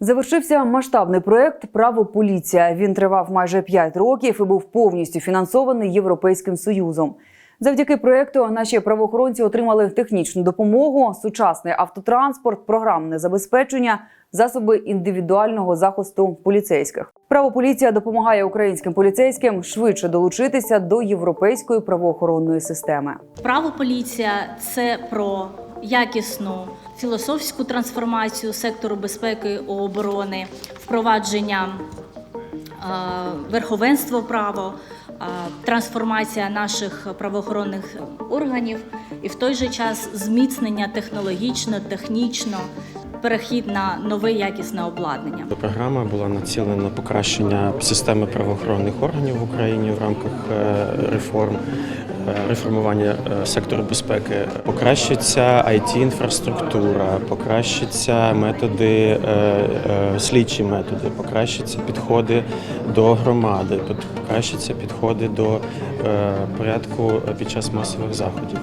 Завершився масштабний проект Право поліція. Він тривав майже 5 років і був повністю фінансований Європейським Союзом. Завдяки проекту наші правоохоронці отримали технічну допомогу, сучасний автотранспорт, програмне забезпечення, засоби індивідуального захисту поліцейських. Право поліція допомагає українським поліцейським швидше долучитися до європейської правоохоронної системи. Право поліція це про якісну філософську трансформацію сектору безпеки і оборони, впровадження е, верховенства права, е, трансформація наших правоохоронних органів і в той же час зміцнення технологічно, технічно, перехід на нове якісне обладнання. Програма була націлена на покращення системи правоохоронних органів в Україні в рамках е, реформ. е, Реформування е, сектору безпеки покращиться it інфраструктура, покращаться методи, слідчі методи, покращаться підходи до громади, покращаться підходи до порядку під час масових заходів.